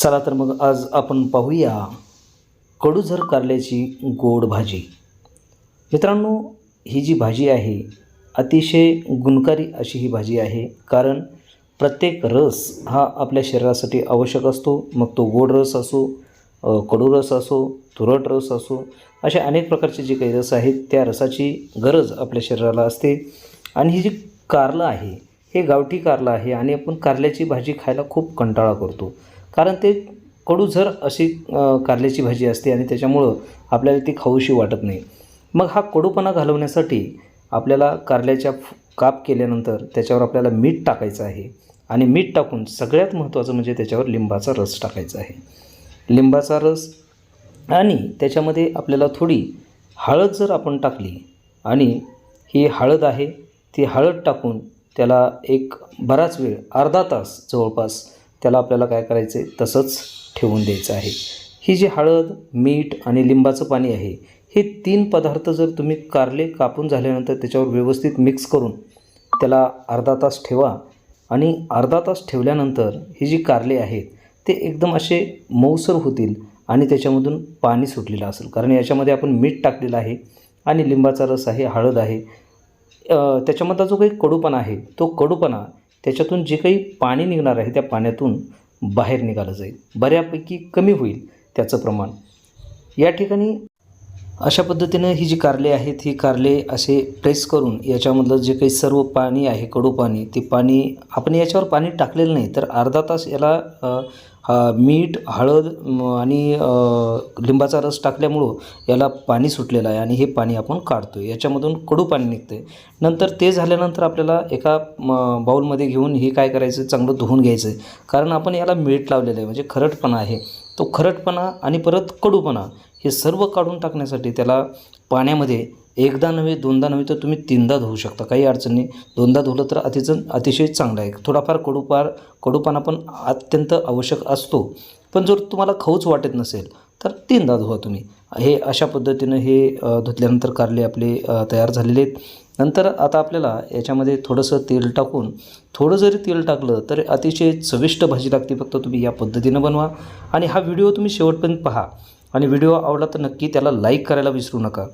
चला तर मग आज आपण पाहूया कडूझर कारल्याची गोड भाजी. मित्रांनो ही जी भाजी आहे अतिशय गुणकारी अशी ही भाजी आहे कारण प्रत्येक रस हा आपल्या शरीरासाठी आवश्यक असतो. मग तो गोड रस असो कडू रस असो तुरट रस असो असे अनेक प्रकारचे जे काही रस आहेत त्या रसाची गरज आपल्या शरीराला असते. आणि ही जी कारलं आहे हे गावठी कारलं आहे आणि आपण कारल्याची भाजी खायला खूप कंटाळा करतो. कारण ते कडूझर अशी कारल्याची भाजी असते आणि त्याच्यामुळं आपल्याला ती खाऊशी वाटत नाही. मग हा कडूपणा घालवण्यासाठी आपल्याला कारल्याच्या काप केल्यानंतर त्याच्यावर आपल्याला मीठ टाकायचं आहे आणि मीठ टाकून सगळ्यात महत्त्वाचं म्हणजे त्याच्यावर लिंबाचा रस टाकायचा आहे. लिंबाचा रस आणि त्याच्यामध्ये आपल्याला थोडी हळद जर आपण टाकली आणि ही हळद आहे ती हळद टाकून त्याला एक बराच वेळ अर्धा तास जवळपास त्याला आपल्याला काय करायचं आहे? तसंच ठेवून द्यायचं आहे. ही जी हळद मीठ आणि लिंबाचं पाणी आहे हे तीन पदार्थ जर तुम्ही कारले कापून झाल्यानंतर त्याच्यावर व्यवस्थित मिक्स करून त्याला अर्धा तास ठेवा आणि अर्धा तास ठेवल्यानंतर ही जी कारले आहेत ते एकदम असे मऊसर होतील आणि त्याच्यामधून पाणी सुटलेलं असेल. कारण याच्यामध्ये आपण मीठ टाकलेलं आहे आणि लिंबाचा रस आहे हळद आहे. त्याच्यामधला जो काही कडूपणा आहे तो कडूपणा त्याच्यातून जे काही पाणी निघणार आहे त्या पाण्यातून बाहेर निघालं जाईल. बऱ्यापैकी कमी होईल त्याचं प्रमाण. या ठिकाणी अशा पद्धतीनं ही जी कारले आहेत ही कारले असे प्रेस करून याच्यामधलं जे काही सर्व पाणी आहे कडू पाणी ते पाणी आपण याच्यावर पाणी टाकलेलं नाही तर अर्धा तास याला मीठ हळद आणि लिंबाचा रस टाकल्यामुळं याला पाणी सुटलेलं आहे आणि हे पाणी आपण काढतो आहे याच्यामधून कडू पाणी निघतं आहे नंतर ते झाल्यानंतर आपल्याला एका म, बाऊलमध्ये घेऊन हे काय करायचं चांगलं धुवून घ्यायचं आहे कारण आपण याला मीठ लावलेलं आहे म्हणजे खरटपणा आहे. तो खरटपणा आणि परत कडूपणा हे सर्व काढून टाकण्यासाठी त्याला पाण्यामध्ये एकदा नव्हे दोनदा नव्हे तर तुम्ही तीनदा धुवू शकता. काही अडचण नाही. दोनदा धुलं तर अतिशय अतिशय चांगलं आहे. थोडाफार कडूपार कडूपणा पण अत्यंत आवश्यक असतो. पण जर तुम्हाला खाऊच वाटत नसेल तर तीनदा धुवा तुम्ही. हे अशा पद्धतीनं हे धुतल्यानंतर कारले आपले तयार झालेले आहेत. नंतर आता आपल्याला याच्यामध्ये थोडंसं तेल टाकून थोडं जरी तेल टाकलं तर अतिशय चविष्ट भाजी लागते. फक्त तुम्ही या पद्धतीनं बनवा. आणि हा व्हिडिओ तुम्ही शेवटपर्यंत पहा. आणि व्हिडिओ आवडला तर नक्की त्याला लाईक करायला विसरू नका.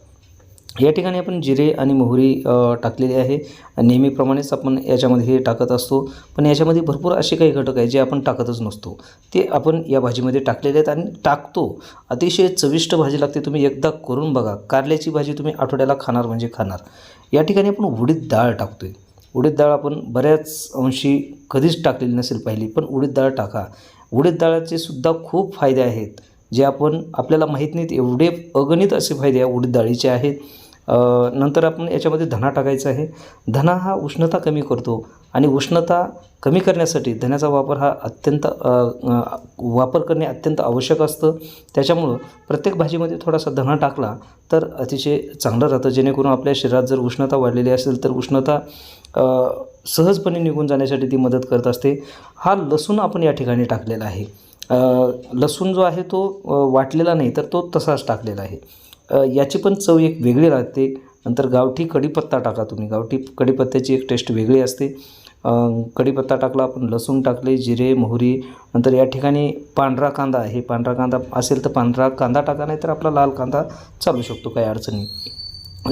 या ठिकाणी आपण जिरे आणि मोहरी टाकलेली आहे. नेहमीप्रमाणेच आपण याच्यामध्ये हे टाकत असतो. पण याच्यामध्ये भरपूर असे काही घटक आहे जे आपण टाकतच नसतो. ते आपण या भाजीमध्ये टाकलेले आहेत आणि टाकतो. अतिशय चविष्ट भाजी लागते तुम्ही एकदा करून बघा. कारल्याची भाजी तुम्ही आठवड्याला खाणार म्हणजे खाणार. या ठिकाणी आपण उडीद डाळ टाकतो आहे उडीद डाळ आपण बऱ्याच अंशी कधीच टाकलेली नसेल पहिली पण उडीद डाळ टाका. उडीद डाळाचे सुद्धा खूप फायदे आहेत. जे आपण आपल्याला माहीत नाहीत एवढे अगणित असे फायदे या उडीद डाळीचे आहेत. नंतर आपण याच्यामध्ये धना टाकायचा आहे. धना हा उष्णता कमी करतो आणि उष्णता कमी करण्यासाठी धन्याचा वापर हा अत्यंत वापर करणे अत्यंत आवश्यक असतं. त्याच्यामुळं प्रत्येक भाजीमध्ये थोडासा धना टाकला तर अतिशय चांगलं राहतं. जेणेकरून आपल्या शरीरात जर उष्णता वाढलेली असेल तर उष्णता सहजपणे निघून जाण्यासाठी ती मदत करत असते. हा लसूण आपण या ठिकाणी टाकलेला आहे. लसूण जो आहे तो वाटलेला नाही तर तो तसाच टाकलेला आहे. याची पण चव एक वेगळी राहते नंतर गावठी कढीपत्ता टाका तुम्ही. गावठी कढीपत्त्याची एक टेस्ट वेगळी असते. कढीपत्ता टाकला आपण लसूण टाकले जिरे मोहरी नंतर या ठिकाणी पांढरा कांदा आहे. पांढरा कांदा असेल तर पांढरा कांदा टाका नाही तर आपला लाल कांदा चालू शकतो काही अडचणी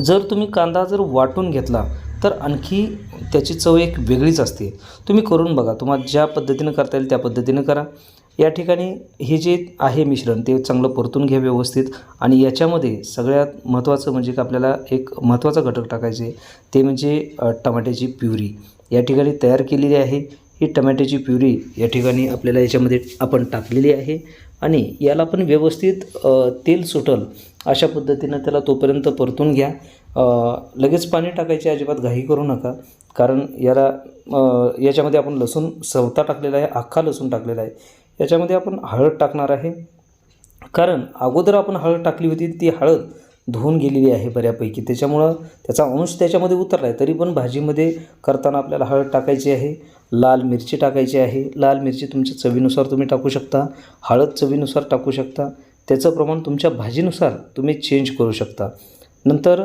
जर तुम्ही कांदा जर वाटून घेतला तर आणखी त्याची चव एक वेगळीच असते. तुम्ही करून बघा. तुम्हाला ज्या पद्धतीनं करता येईल त्या पद्धतीनं करा. या ठिकाणी हे जे आहे मिश्रण ते चांगलं परतून घ्या व्यवस्थित आणि याच्यामध्ये सगळ्यात महत्त्वाचं म्हणजे की आपल्याला एक महत्त्वाचा घटक टाकायचे ते म्हणजे टमाट्याची प्युरी. या ठिकाणी तयार केलेली आहे. ही टमॅटोची प्युरी या ठिकाणी आपल्याला याच्यामध्ये आपण टाकलेली आहे आणि याला पण व्यवस्थित तेल सुटल अशा पद्धतीनं त्याला तोपर्यंत परतून घ्या. लगेच पाणी टाकायची अजिबात घाई करू नका कारण याला याच्यामध्ये आपण लसूण सवता टाकलेला आहे अख्खा लसूण टाकलेला आहे. याच्यामध्ये आपण हळद टाकणार आहे. कारण अगोदर आपण हळद टाकली होती ती हळद धुवून गेलेली आहे बऱ्यापैकी. त्याच्यामुळं त्याचा अंश त्याच्यामध्ये उतरला आहे तरी पण भाजीमध्ये करताना आपल्याला हळद टाकायची आहे लाल मिरची टाकायची आहे. लाल मिरची तुमच्या चवीनुसार तुम्ही टाकू शकता हळद चवीनुसार टाकू शकता. त्याचं प्रमाण तुमच्या भाजीनुसार तुम्ही चेंज करू शकता. नंतर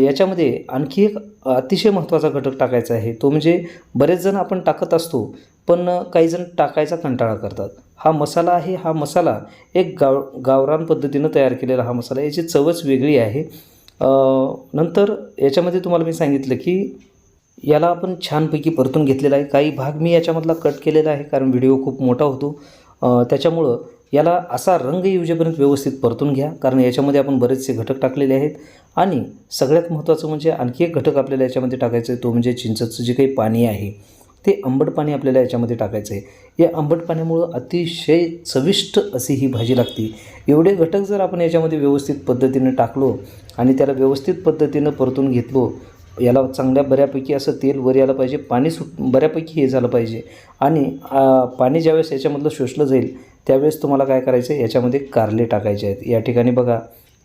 याच्यामध्ये आणखी एक अतिशय महत्त्वाचा घटक टाकायचा आहे. तो म्हणजे बरेच जण आपण टाकत असतो पण काही जण टाकायचा कंटाळा करतात. हा मसाला आहे हा मसाला एक गाव गावरान पद्धतीनं तयार केलेला हा मसाला. याची चवच वेगळी आहे. नंतर याच्यामध्ये तुम्हाला मी सांगितलं की याला आपण छानपैकी परतून घेतलेला आहे. काही भाग मी याच्यामधला कट केलेला आहे कारण व्हिडिओ खूप मोठा होतो. त्याच्यामुळं याला असा रंग येऊजेपर्यंत व्यवस्थित परतून घ्या कारण याच्यामध्ये आपण बरेचसे घटक टाकलेले आहेत. आणि सगळ्यात महत्त्वाचं म्हणजे आणखी एक घटक आपल्याला याच्यामध्ये टाकायचं आहे तो म्हणजे चिंचचं जे काही पाणी आहे. ते आंबट पाणी आपल्याला याच्यामध्ये टाकायचं आहे या आंबट पाण्यामुळं अतिशय चविष्ट अशी ही भाजी लागते. एवढे घटक जर आपण याच्यामध्ये व्यवस्थित पद्धतीनं टाकलो आणि त्याला व्यवस्थित पद्धतीनं परतून घेतलो याला चांगल्या बऱ्यापैकी असं तेल वर यायला पाहिजे पाणी सुट बऱ्यापैकी हे झालं पाहिजे. आणि पाणी ज्यावेळेस याच्यामधलं शोषलं जाईल त्यावेळेस तुम्हाला काय करायचं आहे याच्यामध्ये कारले टाकायचे आहेत. या ठिकाणी बघा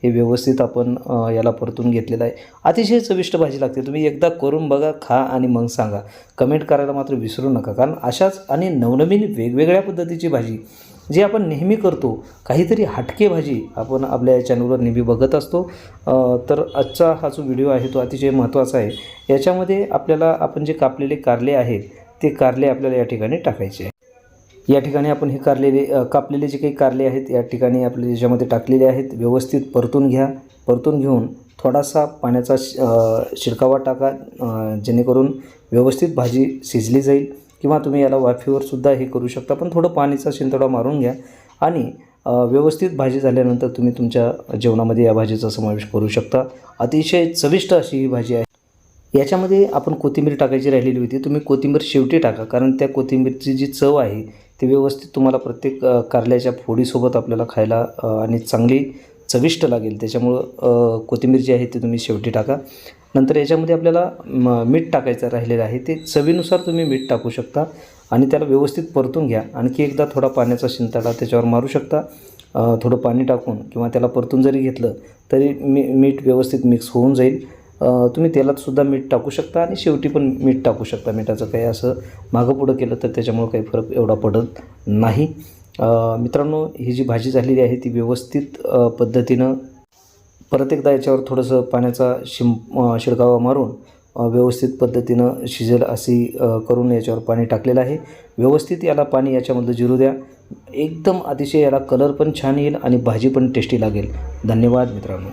हे व्यवस्थित आपण याला परतून घेतलेलं आहे. अतिशय चविष्ट भाजी लागते. तुम्ही एकदा करून बघा खा आणि मग सांगा. कमेंट करायला मात्र विसरू नका कारण अशाच आणि नवनवीन वेगवेगळ्या पद्धतीची भाजी जी आपण नेहमी करतो काहीतरी हटके भाजी आपण आपल्या या चॅनलवर नेहमी बघत असतो. तर आजचा हा जो व्हिडिओ आहे तो अतिशय महत्त्वाचा आहे. याच्यामध्ये आपल्याला आपण जे कापलेले कारले आहेत ते कारले आपल्याला या ठिकाणी टाकायचे आहे या ठिकाणी आपण हे कारलेले कापलेले जे काही कारले आहेत या ठिकाणी आपले याच्यामध्ये टाकलेले आहेत व्यवस्थित परतून घ्या. परतून घेऊन थोडासा पाण्याचा शि- शिडकावा टाका जेणेकरून व्यवस्थित भाजी शिजली जाईल किंवा तुम्ही याला वाफेवरसुद्धा हे करू शकता. पण थोडं पाणीचा शिंतोडा मारून घ्या आणि व्यवस्थित भाजी झाल्यानंतर तुम्ही तुमच्या जेवणामध्ये या भाजीचा समावेश करू शकता. अतिशय चविष्ट अशी ही भाजी आहे. याच्यामध्ये आपण कोथिंबीर टाकायची राहिलेली होती. तुम्ही कोथिंबीर शेवटी टाका कारण त्या कोथिंबीरची जी चव आहे ते व्यवस्थित तुम्हाला प्रत्येक कारल्याच्या फोडीसोबत आपल्याला खायला आणि चांगली चविष्ट लागेल. त्याच्यामुळं कोथिंबीर जी आहे ती तुम्ही शेवटी टाका. नंतर याच्यामध्ये आपल्याला म, मीठ टाकायचं राहिलेलं आहे. ते चवीनुसार तुम्ही मीठ टाकू शकता आणि त्याला व्यवस्थित परतून घ्या. आणखी एकदा थोडा पाण्याचा शिंताडा त्याच्यावर मारू शकता. थोडं पाणी टाकून किंवा त्याला परतून जरी घेतलं तरी मी मीठ व्यवस्थित मिक्स होऊन जाईल. तुम्ही तेलातसुद्धा मीठ टाकू शकता आणि शेवटी पण मीठ टाकू शकता. मिठाचं काही असं मागं पुढं केलं तर त्याच्यामुळं काही फरक एवढा पडत नाही. मित्रांनो ही जी भाजी झालेली आहे ती व्यवस्थित पद्धतीनं परत एकदा याच्यावर थोडंसं पाण्याचा शिं शिडकावा मारून व्यवस्थित पद्धतीनं शिजेल अशी करून याच्यावर पाणी टाकलेलं आहे. व्यवस्थित याला पाणी याच्यामधलं जिरू द्या. एकदम अतिशय याला कलर पण छान येईल आणि भाजी पण टेस्टी लागेल. धन्यवाद मित्रांनो.